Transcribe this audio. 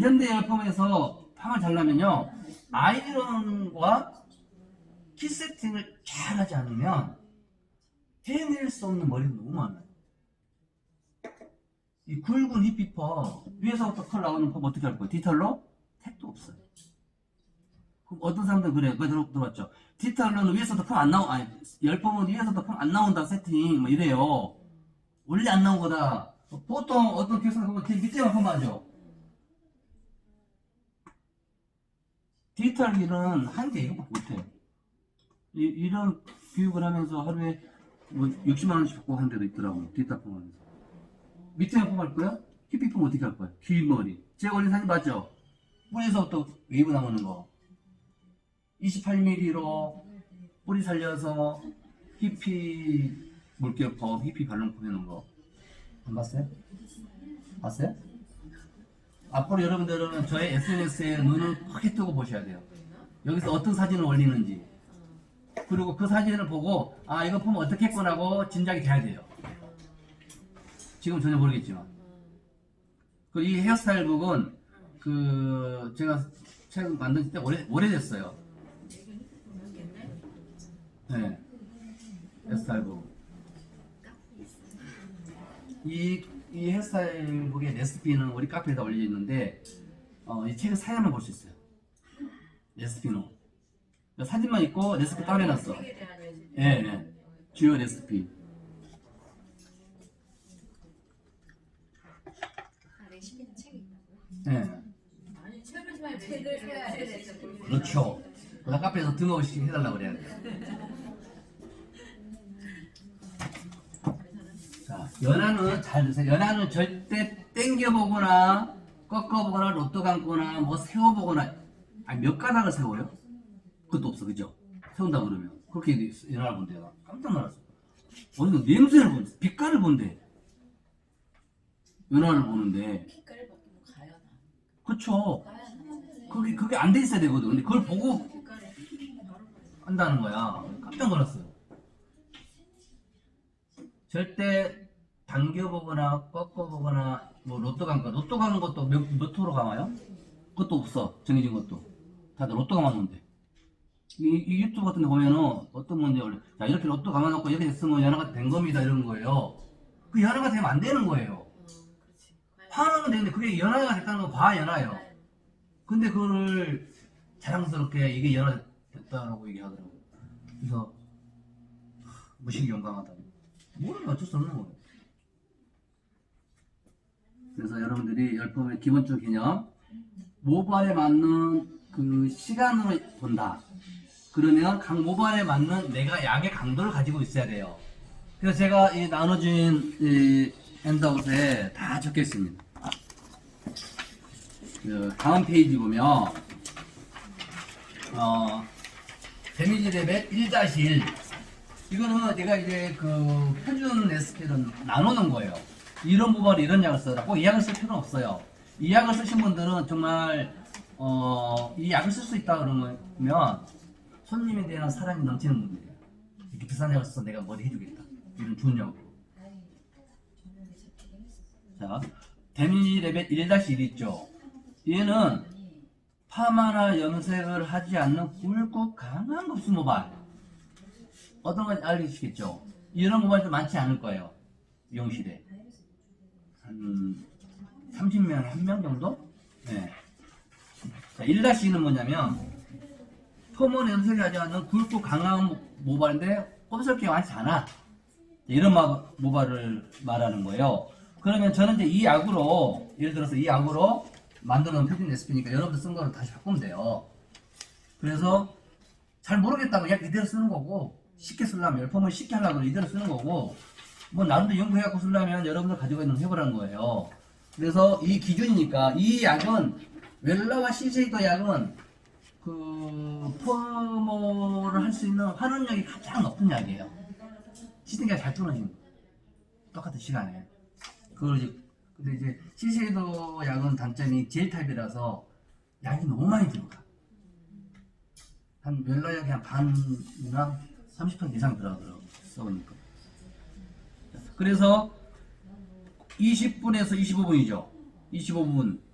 현대열품에서 팜을 잘라면요 아이런과 키 세팅을 잘 하지 않으면 해낼 수 없는 머리가 너무 많아요. 이 굵은 힙비퍼 위에서부터 컬 나오는 펌 어떻게 할 거예요? 디털로? 택도 없어요. 그럼 어떤 사람들은 그래요? 들어- 들어봤죠? 디털로는 위에서도 펌안 나오 아니 열펌은 위에서도 펌안 나온다 세팅 뭐 이래요. 원래 안 나온 거다. 보통 어떤 교수가 보면 뒤 밑에만 펌하죠 디지털 일은 한 개 이거밖에 못해요. 이, 이런 교육을 하면서 하루에 뭐 60만 원씩 받고 한 데도 있더라고요. 디지털 폼하면서. 밑에만 폼할 거야? 히피 폼 어떻게 할 거야? 긴 머리. 제가 올린 사진 봤죠? 뿌리에서부터 웨이브 나오는 거. 28mm로 뿌리 살려서 히피 물결 펌, 히피 발롱 펌 해놓은 거. 안 봤어요? 봤어요? 앞으로 여러분들은 저의 SNS에 눈을 크게 뜨고 보셔야 돼요. 여기서 어떤 사진을 올리는지. 그리고 그 사진을 보고, 아, 이거 보면 어떻게 했구나 하고 짐작이 돼야 돼요. 지금 전혀 모르겠지만. 그이 헤어스타일북은, 그, 제가 최근 만든 지 오래, 오래됐어요. 네. 헤어스타일북. 이, 이 헤어스타일북의 레시피는 우리 카페에다 올려 있는데 어, 이 책을 사야만 볼수 있어요. 레시피는 사진만 있고 레시피 따로 해놨어. 예, 예. 주요 레시피. 아, 레시피는 책이 있다고요? 예. 아니 책을 사야 돼. 그렇죠. 나 카페에서 등록식 해달라고 그래야 돼. 자, 연하는 잘 드세요. 연하는 절대 땡겨보거나 꺾어보거나 로또 감거나 뭐 세워보거나 아니 몇 가닥을 세워요? 그것도 없어 그죠? 세운다 그러면 그렇게 연하를 본대 요. 깜짝 놀랐어. 어디서 냄새를 본대 빛깔을 본대. 연하를 보는데 빛깔을 가야 나. 그쵸? 그게 그게 안 돼 있어야 되거든. 근데 그걸 보고 한다는 거야. 깜짝 놀랐어요. 절대 당겨보거나 꺾어보거나 뭐 로또 간 거, 로또 가는 것도 몇, 몇 호로 감아요? 그것도 없어. 정해진 것도. 다들 로또 감았는데. 이, 이 유튜브 같은 데 보면은 어떤 분이 원래 자 이렇게 로또 감아놓고 이렇게 됐으면 연화가 된 겁니다 이런 거예요. 그 연화가 되면 안 되는 거예요. 어, 파는 되는데 그게 연화가 됐다는 건 과연화예요. 가야 근데 그거를 자랑스럽게 이게 연화 됐다라고 얘기하더라고요. 그래서 무식이 용감하다. 모르면 어쩔 수 없는 거예요. 그래서 여러분들이 열품의 기본적 개념 모발에 맞는 그 시간으로 본다. 그러면 각 모발에 맞는 내가 약의 강도를 가지고 있어야 돼요. 그래서 제가 이 나눠진 이 핸드아웃에 다 적혀 있습니다. 그 다음 페이지 보면 어 데미지 레벨 1-1 이거는 내가 이제 그 표준 레시피를 나누는 거예요. 이런 부분을 이런 약을. 꼭이 약을 쓸 필요는 없어요. 이 약을 쓰신 분들은 정말 어, 이 약을 쓸 수 있다 그러면 손님에 대한 사랑이 넘치는 분들이에요. 이렇게 비싼 약을 써서 내가 머리 해주겠다. 이런 좋은 약으로. 자, 데미지 레벨 1-1 있죠. 얘는 파마나 염색을 하지 않는 굵고 강한 급수 모발. 어떤 건지 알겠시겠죠? 이런 모발도 많지 않을 거예요. 미용실에. 한 30명에 한명 정도? 네. 자, 1-2는 뭐냐면, 포몬 염색이 하지 않는 굵고 강한 모- 모발인데 꼼살기가 많지 않아. 이런 마- 모발을 말하는 거예요. 그러면 저는 이제 이 약으로, 예를 들어서 이 약으로 놓은 표준 레시피니까 여러분들 쓴 거를 다시 바꾸면 돼요. 그래서 잘 모르겠다고 약 이대로 쓰는 거고, 쉽게 쓰려면, 열펌을 쉽게 하려고 이대로 쓰는 거고, 뭐 나름대로 연구해갖고 쓰려면 여러분들 가지고 있는 걸 해보라는 거예요. 그래서 이 기준이니까 이 약은 웰라와 시세이더 약은 그 포모를 할 수 있는 환원력이 가장 높은 약이에요. 시스템이 잘 거. 똑같은 시간에. 그걸 이제 근데 이제 시세이더 약은 단점이 젤 타입이라서 약이 너무 많이 들어가. 한 웰라 약이 한 반이나 30% 이상 들어가더라고 써보니까. 그래서 20분에서 25분이죠. 25분